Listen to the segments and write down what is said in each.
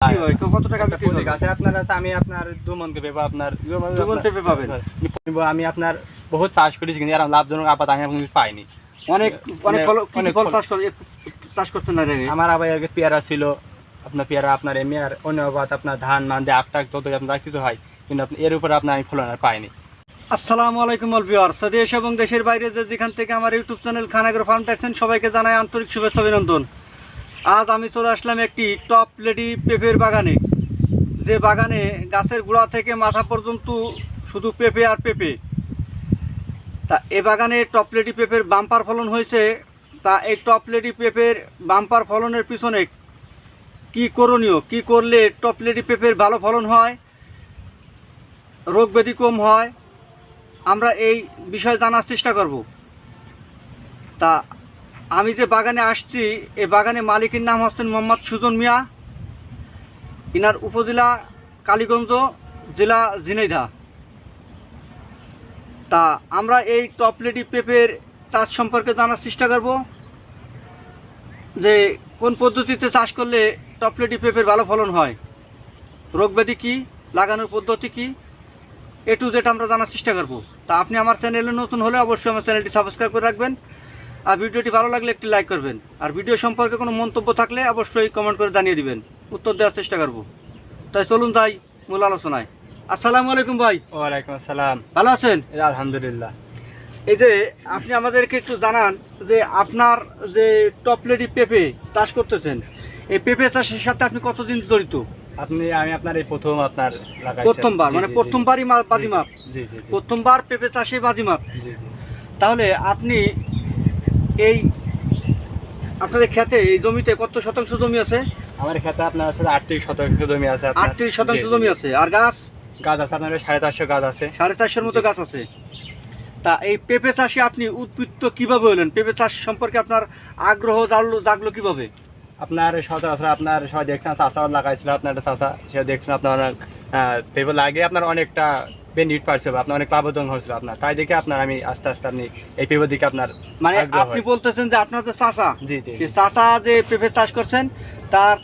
হয়? কত টাকা বিক্রি? আপনার আছে আমি আপনার দু মনকে পেপার আপনার দু মণ পেঁপে পাবেন? আমি আপনার বহুত চাষ করেছি কিন্তু এরকম লাভজনক আপাত আমি এখন পাইনি অনেক অনেক ফল কি কি অনেক ফল ফল। চাষ করে চাষ করছেন না আমার আবার আগে পেয়ারা ছিল আপনার পেয়ারা আপনার এমনি আর অন্য আবাদ আপনার ধান মান দিয়ে আটটা যত আপনার কিছু হয় কিন্তু এর উপরে আপনার আমি ফলন আর পাইনি আসসালামু আলাইকুম অল ভিউয়ার্স দেশ এবং দেশের বাইরে যে যেখান থেকে আমার ইউটিউব চ্যানেল খানাগ্রো ফার্ম দেখছেন সবাইকে জানাই আন্তরিক শুভেচ্ছা অভিনন্দন আজ আমি চলে আসলাম একটি টপ লেডি পেঁপের বাগানে। যে বাগানে গাছের গোড়া থেকে মাথা পর্যন্ত শুধু পেঁপে আর পেঁপে। তা এ বাগানে টপ লেডি পেঁপের বাম্পার ফলন হয়েছে। তা এই টপ লেডি পেঁপের বাম্পার ফলনের পিছনে কি করণীয়? কি করলে টপ লেডি পেঁপের ভালো ফলন হয়? রোগ ব্যাধি কম হয়? আমরা এই বিষয়ে জানার চেষ্টা করব। তা আমি যে বাগানে আসছি এই বাগানে মালিকের নাম হচ্ছেন মোহাম্মদ সুজন মিয়া। ইনার উপজেলা কালীগঞ্জ, জেলা ঝিনাইদহ। তা আমরা এই টপলেটি পেঁপের চাষ সম্পর্কে জানার চেষ্টা করব। যে কোন পদ্ধতিতে চাষ করলে টপলেটি পেঁপের ভালো ফলন হয়? রোগ ব্যাধি কী? লাগানোর পদ্ধতি কী? এ টু জেড আমরা জানার চেষ্টা করব। তা আপনি আমার চ্যানেলে নতুন হলে অবশ্যই আমার চ্যানেলটি সাবস্ক্রাইব করে রাখবেন। আর ভিডিওটি ভালো লাগলে একটি লাইক করবেন। আর ভিডিও সম্পর্কে কোনো মন্তব্য থাকলে অবশ্যই কমেন্ট করে জানিয়ে দিবেন। উত্তর দেওয়ার চেষ্টা করব। তাই চলুন তাই মূল আলোচনায়। আসসালামু আলাইকুম ভাই। ওয়ালাইকুম আসসালাম। ভালো আছেন? আলহামদুলিল্লাহ। এই যে আপনি আমাদেরকে একটু জানান যে আপনার যে টপলেডি পেঁপে চাষ করতেছেন এই পেঁপে চাষের সাথে আপনি কতদিন জড়িত? আপনি আমি আপনার এই প্রথম আপনার প্রথমবার মানে। প্রথমবারই বাজিমাপ। প্রথমবার পেঁপে চাষে বাজিমাপ। তাহলে আপনি এই আপনাদের খেতে এই জমিতে কত শতাংশ জমি আছে? আমার ক্ষেত্রে আপনার আছে আটত্রিশ শতাংশ জমি আছে আটত্রিশ শতাংশ জমি আছে। আর গাছ? গাছ আছে আপনার সাড়ে চারশো গাছ আছে। সাড়ে চারশোর মতো গাছ আছে। তা এই পেঁপে চাষে আপনি উদ্বৃত্ত কীভাবে হলেন? পেঁপে চাষ সম্পর্কে আপনার আগ্রহ জাগলো জাগলো কীভাবে? আপনার সচরাচর আপনার সবাই দেখছেন চাষা লাগাইছিল আপনার একটা চাষা সে দেখছেন আপনার অনেক পেপার লাগে আপনার অনেকটা বেনিফিট পাচ্ছিল আপনার অনেক লাভজন হয়েছিল আপনার। তাই দেখে আপনার আমি আস্তে আস্তে আপনি এই পেপার দিকে আপনার মানে আপনি বলতেছেন যে আপনার যে চাষা জি জি যে চাষা যে পেঁপে চাষ করছেন তার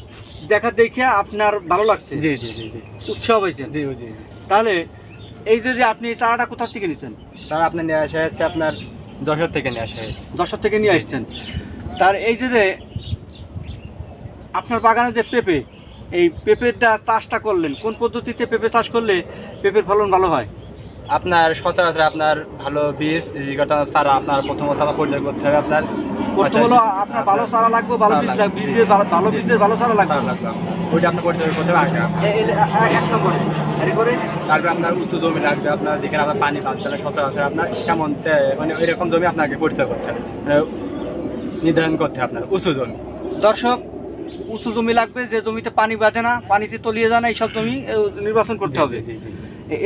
দেখা দেখে আপনার ভালো লাগছে? জি জি জি জি। উৎসাহ হয়েছেন জি জি তাহলে এই যে আপনি চারাটা কোথা থেকে নিয়েছেন স্যার আপনার নিয়ে আসা হচ্ছে আপনার যশোর থেকে নিয়ে আসা হয়েছে। দশটা থেকে নিয়ে আসছেন। তার এই যে যে আপনার বাগানে যে পেঁপে এই পেঁপেটা চাষটা করলেন? কোন পদ্ধতিতে পেঁপে চাষ করলে পেঁপের ফলন ভালো হয়? আপনার সচরাচর আপনার ভালো বীজ চারা আপনার প্রথমত আমার পরিচয় করতে হবে আপনার। প্রথম হলো আপনার ভালো চারা লাগবে ভালো বীজ লাগবে বীজের ভালো- ভালো বীজের ভালো চারা লাগবে। ওইটা আপনার পরিচয় করতে হবে আগে এক নম্বরে। তারপরে আপনার উঁচু জমি লাগবে আপনার যেখানে আপনার পানি পাচ্ছে না সচরাচর আপনার কেমন মানে এরকম জমি আপনাকে পরিচয় করতে হবে। মানে নির্ধারণ করতে হবে আপনার উঁচু জমি। দর্শক উঁচু জমি লাগবে যে জমিতে পানি বাজে না পানিতে তলিয়ে যায় না এইসব জমি নির্বাচন করতে হবে।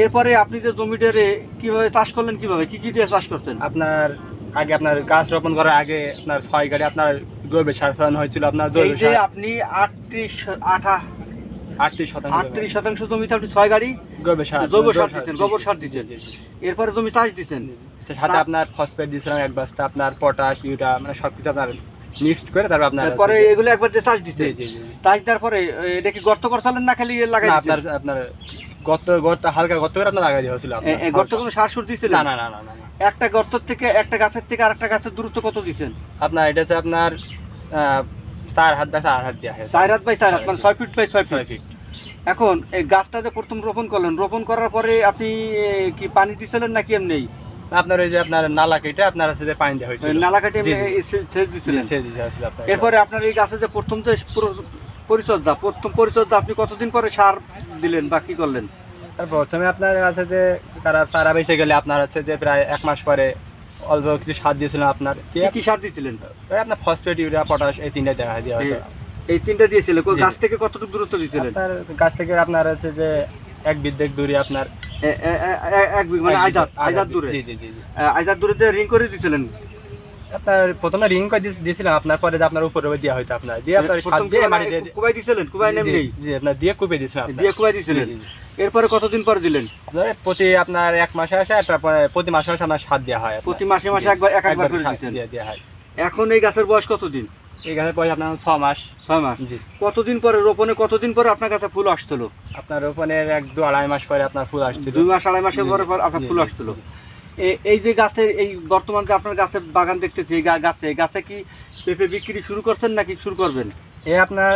এরপরে আপনি যে জমিটারে কীভাবে চাষ করলেন কীভাবে? কি কি দিয়ে চাষ করছেন? আপনার আগে আপনার গাছ রোপণ করার আগে আপনার ছয় গাড়ি আপনার জৈব সার ফেলানো হয়েছিল আপনার জৈব যে আপনি আটত্রিশ আঠা আটত্রিশ শতাংশ আটত্রিশ শতাংশ জমিতে আপনি ছয় গাড়ি জৈব সার জৈব সার দিচ্ছেন, গোবর সার দিচ্ছেন। এরপরে জমি চাষ দিচ্ছেন। সাথে আপনার ফসফেট দিয়েছিলাম এক বস্তা আপনার পটাশ ইউরিয়া মানে সবকিছু আপনার মিক্সড করে তারপর আপনার তারপরে এগুলো একবার যে চাষ চাষ দেওয়ার পরে এটা কি গর্ত করছিলেন না খালি লাগাই আপনার আপনার গর্ত গর্ত হালকা গর্ত করে আপনার লাগাই দেওয়া আপনার গর্ত কোনো সার সুর না? না না না। একটা গর্ত থেকে একটা গাছের থেকে আরেকটা গাছের দূরত্ব কত দিচ্ছেন আপনার এটা হচ্ছে আপনার চার হাত বা চার হাত দেওয়া হয়েছে। চার হাত বাই চার হাত মানে ছয় ফিট বাই ছয় ফিট। এখন এই গাছটা যে প্রথম রোপণ করলেন রোপণ করার পরে আপনি কি পানি দিছিলেন নাকি এমনি? আপনার ওই যে আপনার নালা কেটে আপনার যে পানি দেওয়া হয়েছিল। নালা কাটে। সেচ জি, দিছিলেন? সেচ দিতে হয়েছিল আপনার এরপরে আপনার এই গাছে যে প্রথম যে পরিচর্যা প্রথম পরিচর্যা আপনি কতদিন পরে সার দিলেন বা কি করলেন? প্রথমে আপনার আছে যে তারা চারা বেঁচে গেলে আপনার হচ্ছে যে প্রায় এক মাস পরে অল্প কিছু সার দিয়েছিলেন আপনার। কি সার দিয়েছিলেন আপনার ফসফেট ইউরিয়া পটাশ এই তিনটা দেওয়া দেওয়া এই- এই তিনটা দিয়েছিলেন গাছ থেকে কতটুকু দূরত্ব দিয়েছিলেন গাছ থেকে আপনার হচ্ছে যে এক বিদ্যেক দূরে আপনার এক বিঘ- মানে এক আইদার দূরে। জি জি জি জি। দূরে রিং করে দিয়েছিলেন আপনার প্রথমে রিং করে দিয়েছি- দিয়েছিলাম আপনার পরে যে আপনার উপরে দেওয়া হয়তো আপনার। দিয়ে আপনার প্রথম দিয়ে দিয়ে কুবাই দিয়েছিলেন কুবাই জি, নেমনি জি আপনার দিয়ে কুপে দিয়েছিলাম। দিয়ে কুবাই দিয়েছিলেন। এরপরে কতদিন পরে দিলেন? প্রতি আপনার এক মাসে আসে তারপরে প্রতি মাসে আসে আপনার সার দেওয়া হয় প্রতি মাসে মাসে একবার এক একবার করে দেওয়া হয়। এখন এই গাছের বয়স কতদিন? এই গাছের বয়স আপনার ছ মাস। ছয় মাস? জি। কতদিন পরে রোপণে কতদিন পরে আপনার কাছে ফুল আসছিল? আপনার রোপণের এক দু আড়াই মাস পরে আপনার ফুল আসছিল। দুই মাস আড়াই মাসের পরে আপনার ফুল আসছিল। এই যে গাছের এই বর্তমান যে আপনার গাছের বাগান দেখতেছি এই গাছে গাছে কি পেঁপে বিক্রি শুরু করছেন নাকি শুরু করবেন? এই আপনার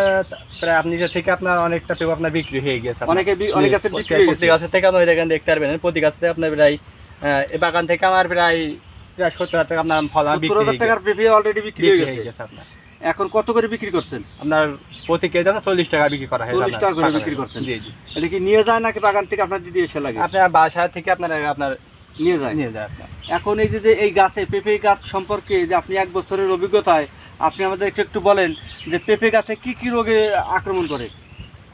প্রায় আপনি যে থেকে আপনার অনেকটা পেঁপে আপনার বিক্রি হয়ে গেছে অনেকে অনেক গাছে প্রতি গাছের থেকে আপনি দেখেন দেখতে পারবেন। প্রতি গাছ আপনার প্রায় এই বাগান থেকে আমার প্রায় প্রায় সত্তর হাজার টাকা আপনার ফল বিক্রি হাজার টাকার পেঁপে অলরেডি বিক্রি বিক্রি গেছে হয়ে গেছে আপনার। এখন কত করে বিক্রি করছেন? আপনার প্রতি কেজি আপনার চল্লিশ টাকা বিক্রি করা হয় 40 টাকা করে বিক্রি করছেন। জি জি। এটা কি নিয়ে যায় নাকি বাগান থেকে আপনার দিদি এসে লাগে? আপনার বাসা থেকে আপনার আপনার নিয়ে যায়? নিয়ে যায় আপনার। এখন এই যে এই গাছে পেঁপে গাছ সম্পর্কে যে আপনি এক বছরের অভিজ্ঞতায় আপনি আমাদের একটু একটু বলেন যে পেঁপে গাছে কি কি রোগে আক্রমণ করে?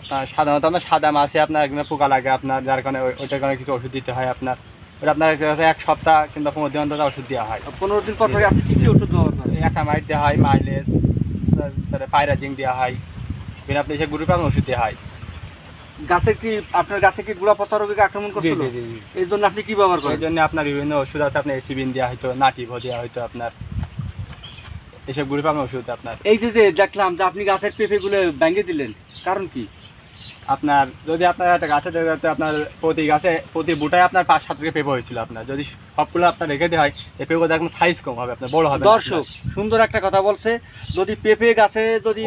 আপনার সাধারণত আপনার সাদা মাছে আপনার একদম পোকা লাগে আপনার যার কারণে ওইটার কারণে কিছু ওষুধ দিতে হয় আপনার। ওটা আপনার এক সপ্তাহ কিংবা পনেরো দিন অন্তর ওষুধ দেওয়া হয়। পনেরো দিন পর পরে আপনি কি কি ওষুধ ব্যবহার করেন একামাইট দেওয়া হয় মাইলেজ। তারপরে পায়রাজিং দেওয়া হয় বিনা আপনি এসে গ্রুপে ওষুধ দেওয়া হয়। গাছে কি আপনার গাছে কি গোড়া পচা রোগে আক্রমণ করছে করছিল। এই জন্য আপনি কি ব্যবহার করেন? এই জন্য আপনার বিভিন্ন ওষুধ আছে আপনার এসিবিন দেওয়া হয়তো নাটিভো দেওয়া হয়তো আপনার। এসব গ্রুপে আপনার ওষুধ আপনার। এই যে যে দেখলাম যে আপনি গাছের পেঁপে গুলো ভেঙে দিলেন কারণ কি? আপনার যদি আপনার একটা গাছে আপনার প্রতি গাছে প্রতি বুটায় আপনার পাঁচ সাত থেকে পেঁপে হয়েছিল আপনার। যদি সবগুলো আপনার রেখে দেওয়া হয় এই পেঁপে দেখুন সাইজ কম হবে আপনার বড় হবে। দর্শক সুন্দর একটা কথা বলছে যদি পেঁপে গাছে যদি।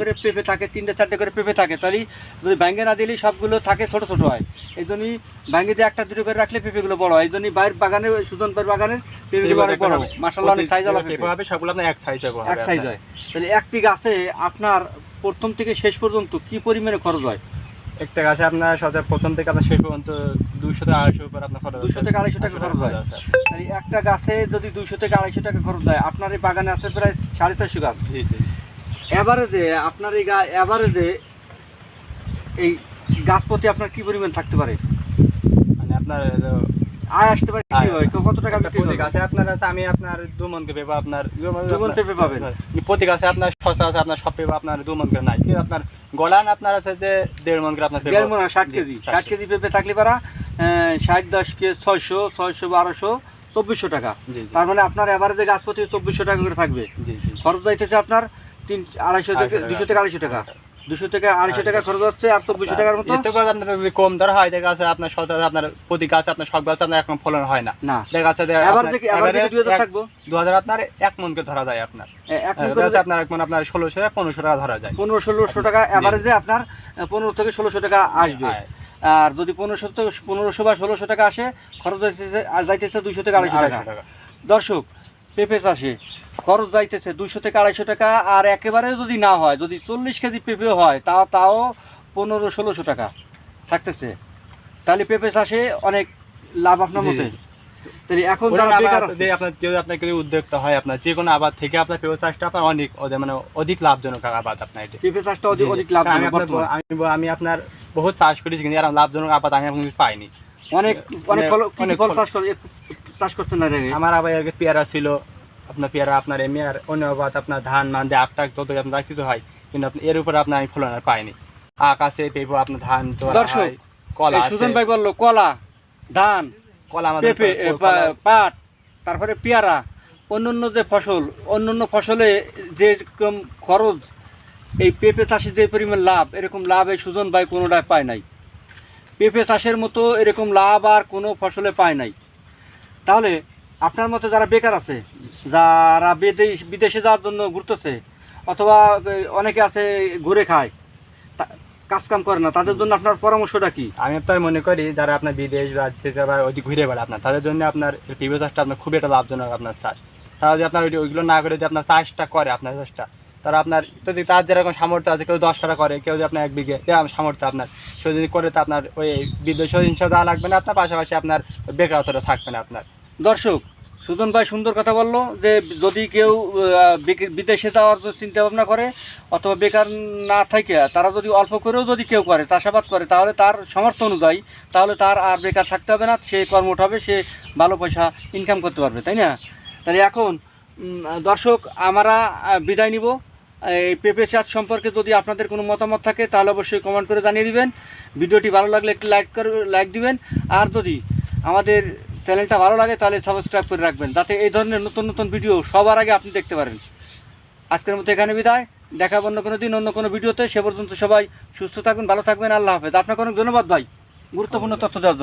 করে পেঁপে থাকে তিনটে চারটে করে পেঁপে থাকে তাহলে যদি ব্যাঙ্গে না দিলেই সবগুলো থাকে ছোট ছোট হয়। এই জন্যই ভেঙে দিয়ে একটা দুটো করে রাখলে পেঁপেগুলো বড় হয়। এই জন্যই বাইরের বাগানে সুজন বাগানের পেঁপেগুলো অনেক বড় হবে। মাসাল্লাহ অনেক সাইজ প্রতি পেঁপে হবে সবগুলো আপনার এক সাইজ হবে এক সাইজ হয়। তাহলে একটি গাছে আপনার প্রথম থেকে শেষ পর্যন্ত কি পরিমাণে খরচ হয়? একটা গাছে আপনার সাথে প্রথম থেকে আপনার শেষ পর্যন্ত দুশো থেকে আড়াইশো উপর আপনার খরচ 200 থেকে 250 টাকা খরচ হয়। একটা গাছে যদি দুইশো থেকে আড়াইশো টাকা খরচ হয় আপনার এই বাগানে আছে প্রায় সাড়ে চারশো গাছ। জি জি। এভারেজে আপনার এই গা এভারেজে এই গাছ প্রতি আপনার কি পরিমাণ থাকতে পারে? মানে আপনার আয় আসতে পারে কি হয় তো কত টাকা বিক্রি হবে? গাছে আপনার আছে আমি আপনার দু মনকে পেঁপে আপনার দু মন পাবেন। প্রতি গাছে আপনার সস্তা আছে আপনার সব পেঁপে আপনার দু মন করে নাই। কিন্তু আপনার গলান আপনার আছে যে দেড় মন করে আপনার দেড় মণ ষাট কেজি। ষাট কেজি। পেঁপে থাকলে পারা ষাট দশ কে ছয়শো ছয়শো বারোশো চব্বিশশো টাকা। তার মানে আপনার এভারেজে গাছ প্রতি চব্বিশশো টাকা করে থাকবে। খরচ যাইতেছে আপনার তিন আড়াইশো থেকে দুশো থেকে আড়াইশো টাকা। দুশো আড়াইশো টাকা খরচ হচ্ছে আর চব্বিশশো টাকার মতো? এতে করে আপনার যদি কম ধরা হয় দেখা যাচ্ছে আপনার আপনার প্রতি গাছে আপনার সব গাছে আপনার এখন ফলন হয় না। না। দেখা যাচ্ছে আপনার দেখি এবার দেখি দুই এক- থাকব। দু হাজার আপনার এক মনকে ধরা যায় আপনার। এক করে আপনার এক মন আপনার ষোলোশো পনেরোশো টাকা ধরা যায়। পনেরো ষোলোশো টাকা অ্যাভারেজে আপনার পনেরো থেকে ষোলোশো টাকা আসবে। হ্যাঁ, আর যদি পনেরোশো পনেরোশো বা ষোলোশো টাকা আসে খরচ যাইতেছে যাইতেছে দুইশো থেকে আড়াইশো টাকা। আড়াইশো টাকা। দর্শক পেঁপে চাষে খরচ যাইতেছে দুইশো থেকে আড়াইশো টাকা আর একেবারে যদি না হয় যদি চল্লিশ কেজি পেঁপে হয় তাও তাও পনেরো ষোলোশো টাকা থাকতেছে। তাহলে পেঁপে চাষে অনেক লাভ আপনার মতে? তাহলে এখন যারা বেকার যদি আপনার কেউ আপনার কেউ উদ্যোক্তা হয় আপনার যে কোনো আবাদ থেকে আপনার পেঁপে চাষটা আপনার অনেক মানে অধিক লাভজনক আবাদ আপনার এটি। পেঁপে চাষটা অধিক জি, জি। অধিক লাভ আমি আপনার আমি আমি আপনার বহুত চাষ করেছি কিন্তু এরকম লাভজনক আবাদ আমি এখন পাইনি। অনেক অনেক ফল ফল ফল। চাষ করে চাষ না আমার আবার পেয়ারা ছিল আপনার পেয়ারা আপনার এমনি আর অন্য আবাদ আপনার ধান মান দিয়ে আটটা যত আপনার কিছু হয় কিন্তু আপনি এর উপরে আপনার আমি ফলন আর পাইনি। আখ আছে পেঁপে আপনার ধান তো কলা সুজন ভাই বলল কলা ধান কলা আমাদের পাট তারপরে পেয়ারা অন্যান্য যে ফসল অন্যান্য ফসলে যে রকম খরচ এই পেঁপে চাষে যে পরিমাণ লাভ এরকম লাভ এই সুজন ভাই কোনোটায় পায় নাই। পেঁপে চাষের মতো এরকম লাভ আর কোনো ফসলে পায় নাই। তাহলে আপনার মতে যারা বেকার আছে যারা বিদেশ বিদেশে যাওয়ার জন্য ঘুরতেছে অথবা অনেকে আছে ঘুরে খায় তা- কাজকাম করে না তাদের জন্য আপনার পরামর্শটা কি? আমি আপনার মনে করি যারা আপনার বিদেশ রাজ্যে যারা ওই ঘুরে বেড়ায় আপনার তাদের জন্য আপনার পেঁপে চাষটা আপনার খুবই একটা লাভজনক আপনার চাষ। তারা যদি আপনার ওইগুলো না করে যদি আপনার চাষটা করে আপনার চাষটা তারা আপনার যদি তার যেরকম সামর্থ্য আছে কেউ দশ টাকা করে কেউ যদি আপনার এক বিঘে যেরকম সামর্থ্য আপনার সে যদি করে তা আপনার ওই বিদেশ হিংসা দেওয়া লাগবে না আপনার পাশাপাশি আপনার বেকারত্বটা থাকবে না আপনার। দর্শক সুজন ভাই সুন্দর কথা বলল যে যদি কেউ বিদেশে যাওয়ার চিন্তা ভাবনা করে অথবা বেকার না থাকে, তারা যদি অল্প করেও যদি কেউ করে, চাষাবাদ করে, তাহলে তার সামর্থ্য অনুযায়ী, তাহলে তার আর বেকার থাকতে হবে না, সে কর্মটা হবে, সে ভালো পয়সা ইনকাম করতে পারবে, তাই না? তাহলে এখন দর্শক, আমরা বিদায় নিব। এই পেঁপে চাষ সম্পর্কে যদি আপনাদের কোনো মতামত থাকে, তাহলে অবশ্যই কমেন্ট করে জানিয়ে দিবেন। ভিডিওটি ভালো লাগলে একটু লাইক করে লাইক দিবেন। আর যদি আমাদের চ্যানেলটা ভালো লাগে তাহলে সাবস্ক্রাইব করে রাখবেন। যাতে এই ধরনের নতুন নতুন ভিডিও সবার আগে আপনি দেখতে পারেন। আজকের মতো এখানে বিদায়। দেখাবো অন্য কোনো দিন অন্য কোনো ভিডিওতে সে পর্যন্ত সবাই সুস্থ থাকবেন ভালো থাকবেন। আল্লাহ হাফেজ। আপনাকে অনেক ধন্যবাদ ভাই। গুরুত্বপূর্ণ তথ্য দেওয়ার জন্য।